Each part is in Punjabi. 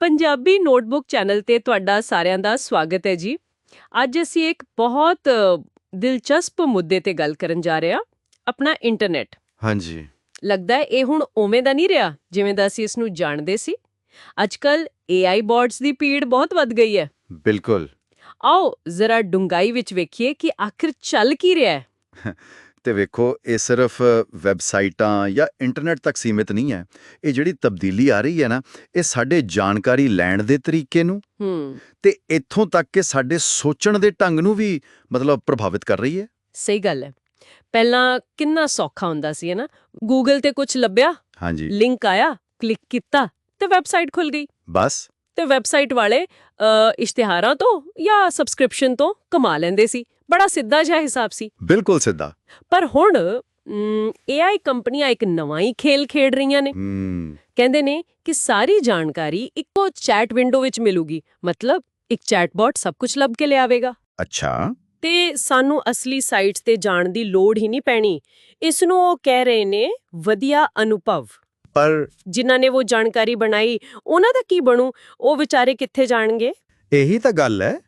ਪੰਜਾਬੀ ਨੋਟਬੁੱਕ ਚੈਨਲ ਤੇ ਤੁਹਾਡਾ ਸਾਰਿਆਂ ਦਾ ਸਵਾਗਤ ਹੈ ਜੀ। ਅੱਜ ਅਸੀਂ ਇੱਕ ਬਹੁਤ ਦਿਲਚਸਪ ਮੁੱਦੇ ਤੇ ਗੱਲ ਕਰਨ ਜਾ ਰਹੇ ਹਾਂ ਆਪਣਾ ਇੰਟਰਨੈਟ। ਹਾਂਜੀ। ਲੱਗਦਾ ਹੈ ਇਹ ਹੁਣ ਉਵੇਂ ਦਾ ਨਹੀਂ ਰਿਹਾ ਜਿਵੇਂ ਦਾ ਅਸੀਂ ਇਸ ਨੂੰ ਜਾਣਦੇ ਸੀ। ਅੱਜਕੱਲ AI ਬੋਟਸ ਦੀ ਪੀੜ ਬਹੁਤ ਵੱਧ ਗਈ ਹੈ। ਬਿਲਕੁਲ। ਆਓ ਜ਼ਰਾ ਡੂੰਘਾਈ ਵਿੱਚ ਵੇਖੀਏ ਕਿ ਆਖਿਰ ਚੱਲ ਕੀ ਰਿਹਾ ਹੈ। ਤੇ ਵੇਖੋ ਇਹ ਸਿਰਫ ਵੈਬਸਾਈਟਾਂ ਜਾਂ ਇੰਟਰਨੈਟ ਤੱਕ ਸੀਮਿਤ ਨਹੀਂ ਹੈ। ਇਹ ਜਿਹੜੀ ਤਬਦੀਲੀ ਆ ਰਹੀ ਹੈ ਨਾ ਇਹ ਸਾਡੇ ਜਾਣਕਾਰੀ ਲੈਣ ਦੇ ਤਰੀਕੇ ਨੂੰ ਹੂੰ। ਤੇ ਇੱਥੋਂ ਤੱਕ ਕਿ ਸਾਡੇ ਸੋਚਣ ਦੇ ਢੰਗ ਨੂੰ ਵੀ ਮਤਲਬ ਪ੍ਰਭਾਵਿਤ ਕਰ ਰਹੀ ਹੈ। ਸਹੀ ਗੱਲ ਹੈ। ਪਹਿਲਾਂ ਕਿੰਨਾ ਸੌਖਾ ਹੁੰਦਾ ਸੀ ਹੈ ਨਾ? ਗੂਗਲ ਤੇ ਕੁਝ ਲੱਭਿਆ ਹਾਂਜੀ। ਲਿੰਕ ਆਇਆ ਕਲਿੱਕ ਕੀਤਾ ਤੇ ਵੈਬਸਾਈਟ ਖੁੱਲ ਗਈ। ਬਸ। ਤੇ ਵੈਬਸਾਈਟ ਵਾਲੇ ਇਸ਼ਤਿਹਾਰਾਂ ਤੋਂ ਜਾਂ ਸਬਸਕ੍ਰਿਪਸ਼ਨ ਤੋਂ ਕਮਾ ਲੈਂਦੇ ਸੀ। ਬੜਾ ਸਿੱਧਾ ਜਿਹਾ ਹਿਸਾਬ ਸੀ। ਬਿਲਕੁਲ ਸਿੱਧਾ। ਪਰ ਹੁਣ AI ਕੰਪਨੀਆਂ ਇੱਕ ਨਵਾਂ ਹੀ ਖੇਲ ਖੇਡ ਰਹੀਆਂ ਨੇ। ਕਹਿੰਦੇ ਨੇ ਕਿ ਸਾਰੀ ਜਾਣਕਾਰੀ ਇੱਕੋ ਚੈਟ ਵਿੰਡੋ ਵਿੱਚ ਮਿਲੂਗੀ। ਮਤਲਬ ਇੱਕ ਚੈਟਬੋਟ ਸਭ ਕੁਝ ਲੱਭ ਕੇ ਲਿਆਵੇਗਾ। ਅੱਛਾ। ਤੇ ਸਾਨੂੰ ਅਸਲੀ ਸਾਈਟਸ ਤੇ ਜਾਣ ਦੀ ਲੋੜ ਹੀ ਨਹੀਂ ਪੈਣੀ। ਇਸ ਨੂੰ ਉਹ ਕਹਿ ਰਹੇ ਨੇ ਵਧੀਆ ਅਨੁਭਵ। ਪਰ ਜਿਨ੍ਹਾਂ ਨੇ ਉਹ ਜਾਣਕਾਰੀ ਬਣਾਈ ਉਹਨਾਂ ਦਾ ਕੀ ਬਣੂ? ਉਹ ਵਿਚਾਰੇ ਕਿੱਥੇ ਜਾਣਗੇ? ਇਹੀ ਤਾਂ ਗੱਲ ਹੈ।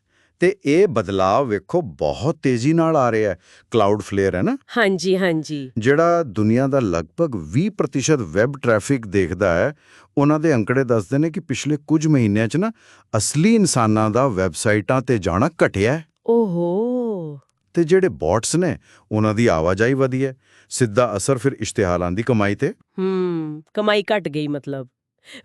ਤੇ ਇਹ ਬਦਲਾਅ ਵੇਖੋ ਬਹੁਤ ਤੇਜ਼ੀ ਨਾਲ ਆ ਰਿਹਾ ਹੈ। ਕਲਾਉਡ ਫਲੇਅਰ ਹੈ ਨਾ? ਹਾਂਜੀ ਹਾਂਜੀ। ਜਿਹੜਾ ਦੁਨੀਆ ਦਾ ਲਗਭਗ 20% ਵੈਬ ਟ੍ਰੈਫਿਕ ਦੇਖਦਾ ਹੈ ਉਹਨਾਂ ਦੇ ਅੰਕੜੇ ਦੱਸਦੇ ਨੇ ਕਿ ਪਿਛਲੇ ਕੁਝ ਮਹੀਨਿਆਂ 'ਚ ਨਾ ਅਸਲੀ ਇਨਸਾਨਾਂ ਦਾ ਵੈਬਸਾਈਟਾਂ ਤੇ ਜਾਣਾ ਘਟਿਆ ਹੈ। ਓਹੋ। ਤੇ ਜਿਹੜੇ ਬੌਟਸ ਨੇ ਉਹਨਾਂ ਦੀ ਆਵਾਜਾਈ ਵਧੀ ਹੈ। ਸਿੱਧਾ ਅਸਰ ਫਿਰ ਇਸ਼ਤਿਹਾਰਾਂ ਦੀ ਕਮਾਈ ਤੇ। ਹੂੰ ਕਮਾਈ ਘਟ ਗਈ ਮਤਲਬ।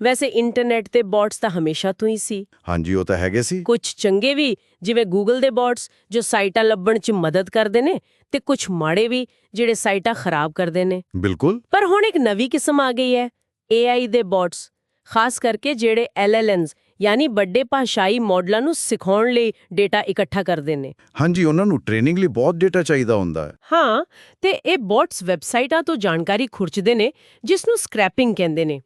ਵੈਸੇ ਇੰਟਰਨੈਟ ਤੇ ਬੋਟਸ ਤਾਂ ਹਮੇਸ਼ਾ ਤੋਂ ਹੀ ਸੀ। ਹਾਂਜੀ ਉਹ ਤਾਂ ਹੈਗੇ ਸੀ। ਕੁਝ ਚੰਗੇ ਵੀ ਜਿਵੇਂ ਗੂਗਲ ਦੇ ਬੋਟਸ ਜੋ ਸਾਈਟਾਂ ਲੱਭਣ 'ਚ ਮਦਦ ਕਰਦੇ ਨੇ ਤੇ ਕੁਝ ਮਾੜੇ ਵੀ ਜਿਹੜੇ ਸਾਈਟਾਂ ਖਰਾਬ ਕਰਦੇ ਨੇ। ਬਿਲਕੁਲ। ਪਰ ਹੁਣ ਇੱਕ ਨਵੀਂ ਕਿਸਮ ਆ ਗਈ ਹੈ AI ਦੇ ਬੋਟਸ ਖਾਸ ਕਰਕੇ ਜਿਹੜੇ LLMs ਯਾਨੀ ਵੱਡੇ ਭਾਸ਼ਾਈ ਮਾਡਲਾਂ ਨੂੰ ਸਿਖਾਉਣ ਲਈ ਡੇਟਾ ਇਕੱਠਾ ਕਰਦੇ ਨੇ। ਹਾਂਜੀ ਉਹਨਾਂ ਨੂੰ ਟ੍ਰੇਨਿੰਗ ਲਈ ਬਹੁਤ ਡੇਟਾ ਚਾਹੀਦਾ ਹੁੰਦਾ ਹੈ। ਹਾਂ ਤੇ ਇਹ ਬੋਟਸ ਵੈਬਸਾਈਟਾਂ ਤੋਂ ਜਾਣਕਾਰੀ ਖੁਰਚਦੇ ਨੇ ਜਿਸ ਨੂੰ ਸਕ੍ਰੈਪਿੰਗ ਕਹਿੰਦੇ ਨੇ।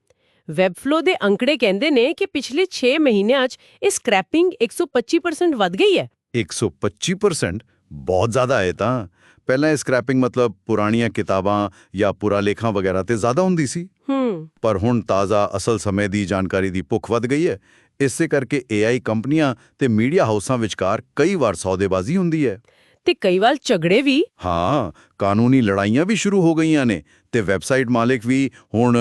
ਵੈਬਫਲੋ ਦੇ ਅੰਕੜੇ ਕਹਿੰਦੇ ਨੇ ਕਿ ਪਿਛਲੇ 6 ਮਹੀਨਿਆਂ 'ਚ ਇਹ ਸਕ੍ਰੈਪਿੰਗ 125% ਵੱਧ ਗਈ ਹੈ। 125% ਬਹੁਤ ਜ਼ਿਆਦਾ ਹੈ ਤਾਂ। ਪਹਿਲਾਂ ਇਹ ਸਕ੍ਰੈਪਿੰਗ ਮਤਲਬ ਪੁਰਾਣੀਆਂ ਕਿਤਾਬਾਂ ਜਾਂ ਪੁਰਾਲੇਖਾਂ ਵਗੈਰਾ ਤੇ ਜ਼ਿਆਦਾ ਹੁੰਦੀ ਸੀ। ਹੂੰ। ਪਰ ਹੁਣ ਤਾਜ਼ਾ ਅਸਲ ਸਮੇਂ ਦੀ ਜਾਣਕਾਰੀ ਦੀ ਭੁੱਖ ਵੱਧ ਗਈ ਹੈ। ਇਸੇ ਕਰਕੇ AI ਕੰਪਨੀਆਂ ਤੇ ਮੀਡੀਆ ਹਾਊਸਾਂ ਵਿਚਕਾਰ ਕਈ ਵਾਰ ਸੌਦੇਬਾਜ਼ੀ ਹੁੰਦੀ ਹੈ। ਤੇ ਕਈ ਵਾਰ ਝਗੜੇ ਵੀ। ਹਾਂ ਕਾਨੂੰਨੀ ਲੜਾਈਆਂ ਵੀ ਸ਼ੁਰੂ ਹੋ ਗਈਆਂ ਨੇ ਤੇ ਵੈਬਸਾਈਟ ਮਾਲਕ ਵੀ ਹੁਣ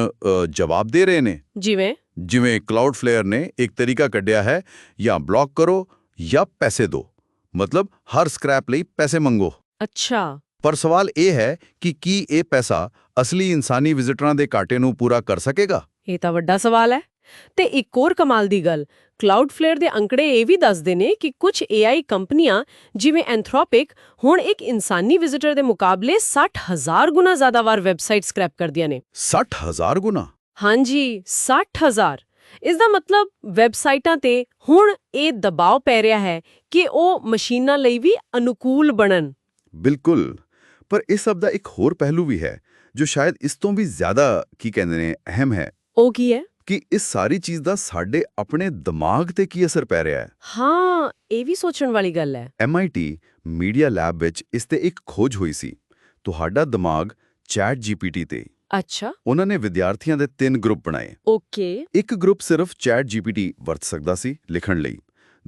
ਜਵਾਬ ਦੇ ਰਹੇ ਨੇ। ਜਿਵੇਂ? ਜਿਵੇਂ ਕਲਾਉਡਫਲੇਅਰ ਨੇ ਇੱਕ ਤਰੀਕਾ ਕੱਢਿਆ ਹੈ ਜਾਂ ਬਲੌਕ ਕਰੋ ਜਾਂ ਪੈਸੇ ਦਿਓ ਮਤਲਬ ਹਰ ਸਕ੍ਰੈਪ ਲਈ ਪੈਸੇ ਮੰਗੋ। ਅੱਛਾ। ਪਰ ਸਵਾਲ ਇਹ ਹੈ ਕਿ ਕੀ ਇਹ ਪੈਸਾ ਅਸਲੀ ਇਨਸਾਨੀ ਵਿਜ਼ਿਟਰਾਂ ਦੇ ਘਾਟੇ ਨੂੰ ਪੂਰਾ ਕਰ ਸਕੇਗਾ? ਇਹ ਤਾਂ ਵੱਡਾ ਸਵਾਲ ਹੈ। ਤੇ ਇੱਕ ਹੋਰ ਕਮਾਲ ਦੀ ਗੱਲ ਕਲਾਉਡਫਲੇਅਰ ਦੇ ਅੰਕੜੇ ਇਹ ਵੀ ਦੱਸਦੇ ਨੇ ਕਿ ਕੁਝ AI ਕੰਪਨੀਆਂ ਜਿਵੇਂ ਐਂਥਰੋਪਿਕ ਹੁਣ ਇੱਕ ਇਨਸਾਨੀ ਵਿਜ਼ਿਟਰ ਦੇ ਮੁਕਾਬਲੇ 60000 ਗੁਣਾ ਜ਼ਿਆਦਾ ਵਾਰ ਵੈਬਸਾਈਟ ਸਕ੍ਰੈਪ ਕਰਦੀਆਂ ਨੇ। 60000 ਗੁਣਾ? ਹਾਂਜੀ 60000 ਇਸ ਦਾ ਮਤਲਬ ਵੈਬਸਾਈਟਾਂ ਤੇ ਹੁਣ ਇਹ ਦਬਾਅ ਪੈ ਰਿਹਾ ਹੈ ਕਿ ਉਹ ਮਸ਼ੀਨਾਂ ਲਈ ਵੀ ਅਨੁਕੂਲ ਬਣਨ। ਬਿਲਕੁਲ। ਪਰ ਇਸ ਸਭ ਦਾ ਇੱਕ ਹੋਰ ਪਹਿਲੂ ਵੀ ਹੈ ਜੋ ਸ਼ਾਇਦ ਇਸ ਤੋਂ ਵੀ ਜ਼ਿਆਦਾ ਕੀ ਕਹਿੰਦੇ ਨੇ ਅਹਿਮ ਹੈ। ਉਹ ਕੀ ਹੈ? ਕਿ ਇਸ ਸਾਰੀ ਚੀਜ਼ ਦਾ ਸਾਡੇ ਆਪਣੇ ਦਿਮਾਗ ਤੇ ਕੀ ਅਸਰ ਪੈ ਰਿਹਾ ਹੈ? ਹਾਂ ਇਹ ਵੀ ਸੋਚਣ ਵਾਲੀ ਗੱਲ ਹੈ। MIT ਮੀਡੀਆ ਲੈਬ ਵਿੱਚ ਇਸ ਤੇ ਇੱਕ ਖੋਜ ਹੋਈ ਸੀ। ਤੁਹਾਡਾ ਦਿਮਾਗ ਚੈਟ GPT ਤੇ। ਅੱਛਾ। ਉਹਨਾਂ ਨੇ ਵਿਦਿਆਰਥੀਆਂ ਦੇ ਤਿੰਨ ਗਰੁੱਪ ਬਣਾਏ। ਓਕੇ। ਇੱਕ ਗਰੁੱਪ ਸਿਰਫ ਚੈਟ GPT ਵਰਤ ਸਕਦਾ ਸੀ ਲਿਖਣ ਲਈ।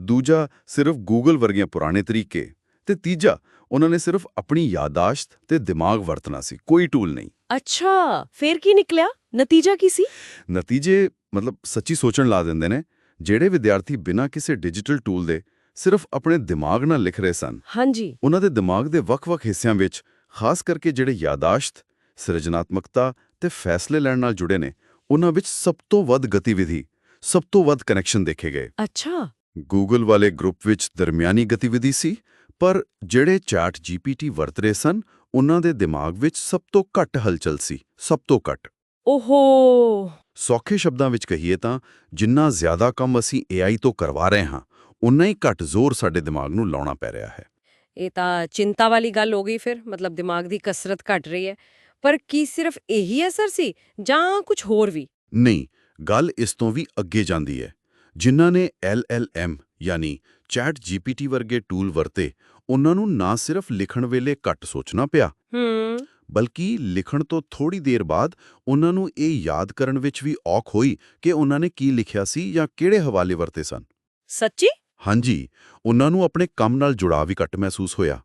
ਦੂਜਾ ਸਿਰਫ ਗੂਗਲ ਵਰਗੀਆਂ ਪੁਰਾਣੇ ਤਰੀਕੇ। ਤੇ ਤੀਜਾ ਉਹਨਾਂ ਨੇ ਸਿਰਫ ਆਪਣੀ ਯਾਦਾਸ਼ਤ ਤੇ ਦਿਮਾਗ ਵਰਤਣਾ ਸੀ। ਕੋਈ ਟੂਲ ਨਹੀਂ। ਅੱਛਾ ਫੇਰ ਕੀ ਨਿਕਲਿਆ? ਨਤੀਜਾ ਕੀ ਸੀ? ਨਤੀਜੇ ਮਤਲਬ ਸੱਚੀ ਸੋਚਣ ਲਾ ਦਿੰਦੇ ਨੇ ਜਿਹੜੇ ਵਿਦਿਆਰਥੀ ਬਿਨਾਂ ਕਿਸੇ ਡਿਜੀਟਲ ਟੂਲ ਦੇ ਸਿਰਫ ਆਪਣੇ ਦਿਮਾਗ ਨਾਲ ਲਿਖ ਰਹੇ ਸਨ। ਹਾਂਜੀ। ਉਹਨਾਂ ਦੇ ਦਿਮਾਗ ਦੇ ਵੱਖ-ਵੱਖ ਹਿੱਸਿਆਂ ਵਿੱਚ ਖਾਸ ਕਰਕੇ ਜਿਹੜੇ ਯਾਦਾਸ਼ਤ ਸਿਰਜਣਾਤਮਕਤਾ ਤੇ ਫੈਸਲੇ ਲੈਣ ਨਾਲ ਜੁੜੇ ਨੇ ਉਹਨਾਂ ਵਿੱਚ ਸਭ ਤੋਂ ਵੱਧ ਗਤੀਵਿਧੀ ਸਭ ਤੋਂ ਵੱਧ ਕਨੈਕਸ਼ਨ ਦੇਖੇ ਗਏ। ਅੱਛਾ। ਗੂਗਲ ਵਾਲੇ ਗਰੁੱਪ ਵਿੱਚ ਦਰਮਿਆਨੀ ਗਤੀਵਿਧੀ ਸੀ ਪਰ ਜਿਹੜੇ ਚੈਟ GPT ਵਰਤ ਰਹੇ ਸਨ ਉਹਨਾਂ ਦੇ ਦਿਮਾਗ ਵਿੱਚ ਸਭ ਤੋਂ ਘੱਟ ਹਲਚਲ ਸੀ ਸਭ ਤੋਂ ਘੱਟ। ਓਹੋ। ਸੌਖੇ ਸ਼ਬਦਾਂ ਵਿੱਚ ਕਹੀਏ ਤਾਂ ਜਿੰਨਾ ਜ਼ਿਆਦਾ ਕੰਮ ਅਸੀਂ AI ਤੋਂ ਕਰਵਾ ਰਹੇ ਹਾਂ ਉਨਾ ਹੀ ਘੱਟ ਜ਼ੋਰ ਸਾਡੇ ਦਿਮਾਗ ਨੂੰ ਲਾਉਣਾ ਪੈ ਰਿਹਾ ਹੈ। ਇਹ ਤਾਂ ਚਿੰਤਾ ਵਾਲੀ ਗੱਲ ਹੋ ਗਈ ਫਿਰ ਮਤਲਬ ਦਿਮਾਗ ਦੀ ਕਸਰਤ ਘਟ ਰਹੀ ਹੈ। ਪਰ ਕੀ ਸਿਰਫ ਇਹੀ ਅਸਰ ਸੀ ਜਾਂ ਕੁਝ ਹੋਰ ਵੀ? ਨਹੀਂ ਗੱਲ ਇਸ ਤੋਂ ਵੀ ਅੱਗੇ ਜਾਂਦੀ ਹੈ। ਜਿਨ੍ਹਾਂ ਨੇ LLM ਯਾਨੀ ਚੈਟ GPT ਵਰਗੇ ਟੂਲ ਵਰਤੇ ਉਹਨਾਂ ਨੂੰ ਨਾ ਸਿਰਫ ਲਿਖਣ ਵੇਲੇ ਘੱਟ ਸੋਚਣਾ ਪਿਆ। ਹੂੰ। ਬਲਕਿ ਲਿਖਣ ਤੋਂ ਥੋੜੀ ਦੇਰ ਬਾਅਦ ਉਹਨਾਂ ਨੂੰ ਇਹ ਯਾਦ ਕਰਨ ਵਿੱਚ ਵੀ ਔਖ ਹੋਈ ਕਿ ਉਹਨਾਂ ਨੇ ਕੀ ਲਿਖਿਆ ਸੀ ਜਾਂ ਕਿਹੜੇ ਹਵਾਲੇ ਵਰਤੇ ਸਨ। ਸੱਚੀ? ਹਾਂਜੀ ਉਹਨਾਂ ਨੂੰ ਆਪਣੇ ਕੰਮ ਨਾਲ ਜੁੜਾਅ ਵੀ ਘੱਟ ਮਹਿਸੂਸ ਹੋਇਆ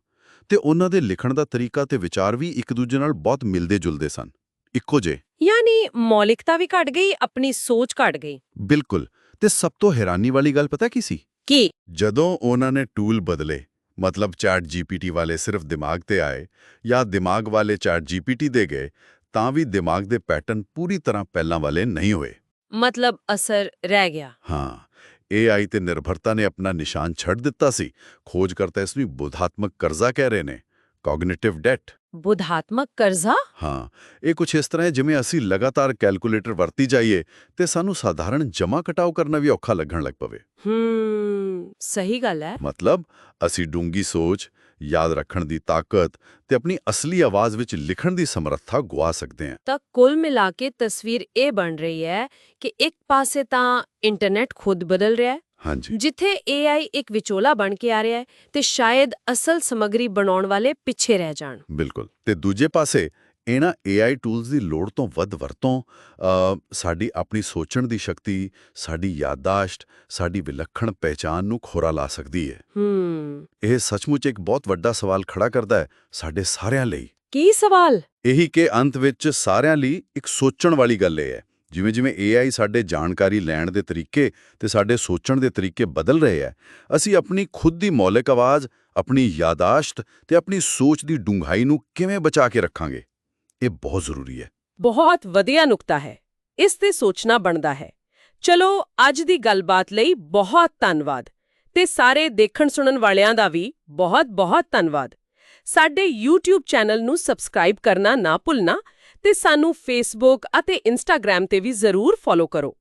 ਤੇ ਉਹਨਾਂ ਦੇ ਲਿਖਣ ਦਾ ਤਰੀਕਾ ਤੇ ਵਿਚਾਰ ਵੀ ਇੱਕ ਦੂਜੇ ਨਾਲ ਬਹੁਤ ਮਿਲਦੇ-ਜੁਲਦੇ ਸਨ। ਇੱਕੋ ਜਿਹੇ। ਯਾਨੀ ਮੌਲਿਕਤਾ ਵੀ ਘਟ ਗਈ ਆਪਣੀ ਸੋਚ ਘਟ ਗਈ। ਬਿਲਕੁਲ ਤੇ ਸਭ ਤੋਂ ਹੈਰਾਨੀ ਵਾਲੀ ਗੱਲ ਪਤਾ ਕੀ ਸੀ? ਕੀ? ਜਦੋਂ ਉਹਨਾਂ ਨੇ ਟੂਲ ਬਦਲੇ ਮਤਲਬ ਚੈਟ ਜੀਪੀਟੀ ਵਾਲੇ ਸਿਰਫ ਦਿਮਾਗ ਤੇ ਆਏ ਜਾਂ ਦਿਮਾਗ ਵਾਲੇ ਚੈਟ ਜੀਪੀਟੀ ਦੇ ਗਏ ਤਾਂ ਵੀ ਦਿਮਾਗ ਦੇ ਪੈਟਰਨ ਪੂਰੀ ਤਰ੍ਹਾਂ ਪਹਿਲਾਂ ਵਾਲੇ ਨਹੀਂ ਹੋਏ। ਮਤਲਬ ਅਸਰ ਰਹਿ ਗਿਆ। ਹਾਂ AI ਤੇ ਨਿਰਭਰਤਾ ਨੇ ਆਪਣਾ ਨਿਸ਼ਾਨ ਛੱਡ ਦਿੱਤਾ ਸੀ। ਖੋਜਕਰਤਾ ਇਸ ਨੂੰ ਬੁਧਾਤਮਕ ਕਰਜ਼ਾ ਕਹਿ ਰਹੇ ਨੇ। ਕੋਗਨੀਟਿਵ ਡੈਟ ਬੁਧਾਤਮਕ ਕਰਜ਼ਾ ਹਾਂ ਇਹ ਕੁਝ ਇਸ ਤਰ੍ਹਾਂ ਹੈ ਜਿਵੇਂ ਅਸੀਂ ਲਗਾਤਾਰ ਕੈਲਕੂਲੇਟਰ ਵਰਤੀ ਜਾਈਏ ਤੇ ਸਾਨੂੰ ਸਾਧਾਰਨ ਜਮਾ ਘਟਾਓ ਕਰਨਾ ਵੀ ਔਖਾ ਲੱਗਣ ਲੱਗ ਪਵੇ ਹੂੰ ਸਹੀ ਗੱਲ ਹੈ ਮਤਲਬ ਅਸੀਂ ਡੂੰਗੀ ਸੋਚ ਯਾਦ ਰੱਖਣ ਦੀ ਤਾਕਤ ਤੇ ਆਪਣੀ ਅਸਲੀ ਆਵਾਜ਼ ਵਿੱਚ ਲਿਖਣ ਦੀ ਸਮਰੱਥਾ ਗਵਾ ਸਕਦੇ ਹਾਂ ਤਾਂ ਕੁੱਲ ਮਿਲਾ ਕੇ ਤਸਵੀਰ ਇਹ ਬਣ ਰਹੀ ਹੈ ਕਿ ਇੱਕ ਪਾਸੇ ਤਾਂ ਇੰਟਰਨੈਟ ਖੁਦ ਬਦਲ ਰਿਹਾ ਹੈ ਹਾਂਜੀ। ਜਿੱਥੇ AI ਇੱਕ ਵਿਚੋਲਾ ਬਣ ਕੇ ਆ ਰਿਹਾ ਹੈ ਤੇ ਸ਼ਾਇਦ ਅਸਲ ਸਮੱਗਰੀ ਬਣਾਉਣ ਵਾਲੇ ਪਿੱਛੇ ਰਹਿ ਜਾਣ। ਬਿਲਕੁਲ। ਤੇ ਦੂਜੇ ਪਾਸੇ ਇਹਨਾਂ AI ਟੂਲਸ ਦੀ ਲੋੜ ਤੋਂ ਵੱਧ ਵਰਤੋਂ ਸਾਡੀ ਆਪਣੀ ਸੋਚਣ ਦੀ ਸ਼ਕਤੀ ਸਾਡੀ ਯਾਦਾਸ਼ਤ ਸਾਡੀ ਵਿਲੱਖਣ ਪਹਿਚਾਨ ਨੂੰ ਖੋਰਾ ਲਾ ਸਕਦੀ ਹੈ। ਹੂੰ। ਇਹ ਸੱਚਮੁੱਚ ਇੱਕ ਬਹੁਤ ਵੱਡਾ ਸਵਾਲ ਖੜਾ ਕਰਦਾ ਹੈ ਸਾਡੇ ਸਾਰਿਆਂ ਲਈ। ਕੀ ਸਵਾਲ? ਇਹੀ ਕਿ ਅੰਤ ਵਿੱਚ ਸਾਰਿਆਂ ਲਈ ਇੱਕ ਸੋਚਣ ਵਾਲੀ ਗੱਲ ਇਹ ਹੈ। ਜਿਵੇਂ ਜਿਵੇਂ AI ਸਾਡੇ ਜਾਣਕਾਰੀ ਲੈਣ ਦੇ ਤਰੀਕੇ ਤੇ ਸਾਡੇ ਸੋਚਣ ਦੇ ਤਰੀਕੇ ਬਦਲ ਰਹੇ ਹੈ, ਅਸੀਂ ਆਪਣੀ ਖੁਦ ਦੀ ਮੌਲਿਕ ਆਵਾਜ਼, ਆਪਣੀ ਯਾਦਾਸ਼ਤ ਤੇ ਆਪਣੀ ਸੋਚ ਦੀ ਡੂੰਘਾਈ ਨੂੰ ਕਿਵੇਂ ਬਚਾ ਕੇ ਰੱਖਾਂਗੇ? ਇਹ ਬਹੁਤ ਜ਼ਰੂਰੀ ਹੈ। ਬਹੁਤ ਵਧੀਆ ਨੁਕਤਾ ਹੈ। ਇਸ ਤੇ ਸੋਚਣਾ ਬਣਦਾ ਹੈ। ਚਲੋ, ਅੱਜ ਦੀ ਗੱਲਬਾਤ ਲਈ ਬਹੁਤ ਧੰਨਵਾਦ ਤੇ ਸਾਰੇ ਦੇਖਣ ਸੁਣਨ ਵਾਲਿਆਂ ਦਾ ਵੀ ਬਹੁਤ ਬਹੁਤ ਧੰਨਵਾਦ। ਸਾਡੇ YouTube ਚੈਨਲ ਨੂੰ ਸਬਸਕ੍ਰਾਈਬ ਕਰਨਾ ਨਾ ਭੁੱਲਣਾ ਤੇ ਸਾਨੂੰ ਫੇਸਬੁੱਕ ਅਤੇ Instagram ਤੇ ਵੀ ਜ਼ਰੂਰ ਫੋਲੋ ਕਰੋ।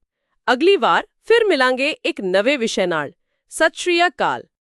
ਅਗਲੀ ਵਾਰ ਫਿਰ ਮਿਲਾਂਗੇ ਇੱਕ ਨਵੇਂ ਵਿਸ਼ੇ ਨਾਲ। ਸਤਿ ਸ਼੍ਰੀ ਅਕਾਲ।